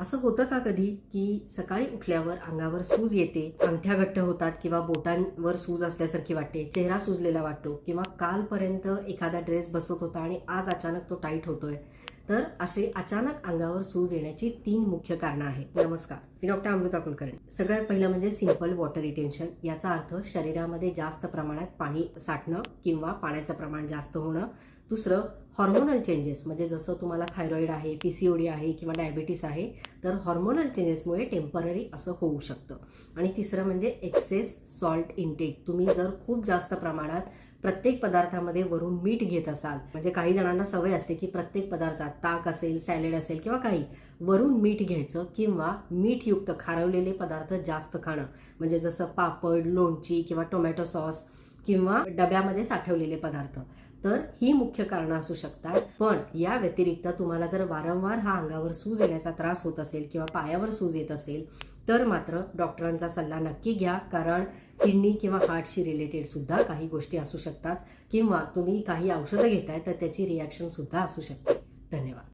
असं होतं का कधी की सकाळी उठल्यावर अंगावर सूज येते अंगठ्या घट्ट होतात किंवा बोटांवर सूज असल्यासारखी वाटते चेहरा सुजलेला वाटतो किंवा कालपर्यंत एखादा ड्रेस बसत होता आणि आज अचानक तो टाईट होतोय? तर असे अचानक अंगावर सूज येण्याची तीन मुख्य कारणं आहेत. नमस्कार मी डॉक्टर अमृता कुलकर्णी. सगळ्यात पहिलं म्हणजे सिंपल वॉटर रिटेन्शन याचा अर्थ शरीरामध्ये जास्त प्रमाणात पाणी साठणं किंवा पाण्याचं प्रमाण जास्त होणं. दुसरं हॉर्मोनल चेंजेस म्हणजे जसं तुम्हाला थायरॉईड आहे पी सी ओ डी आहे किंवा डायबिटीस आहे तर हॉर्मोनल चेंजेसमुळे टेंपररी असं होऊ शकतं. आणि तिसरं म्हणजे एक्सेस सॉल्ट इनटेक तुम्ही जर खूप जास्त प्रमाणात प्रत्येक पदार्थामध्ये वरून मीठ घेत असाल म्हणजे काही जणांना सवय असते की प्रत्येक पदार्थात ताक असेल सॅलेड असेल किंवा काही वरून मीठ घ्यायचं किंवा मीठयुक्त खारवलेले पदार्थ जास्त खाणं. म्हणजे जसं पापड लोणची किंवा टोमॅटो सॉस किंवा डब्यामध्ये साठवलेले पदार्थ. तर ही मुख्य कारणं असू शकतात. पण या व्यतिरिक्त तुम्हाला जर वारंवार हा अंगावर सूज येण्याचा त्रास होत असेल किंवा पायावर सूज येत असेल तर मात्र डॉक्टरांचा सल्ला नक्की घ्या. कारण किडनी किंवा हार्टशी रिलेटेड सुद्धा काही गोष्टी असू शकतात किंवा तुम्ही काही औषधं घेताय तर त्याची रिॲक्शन सुद्धा असू शकते. धन्यवाद.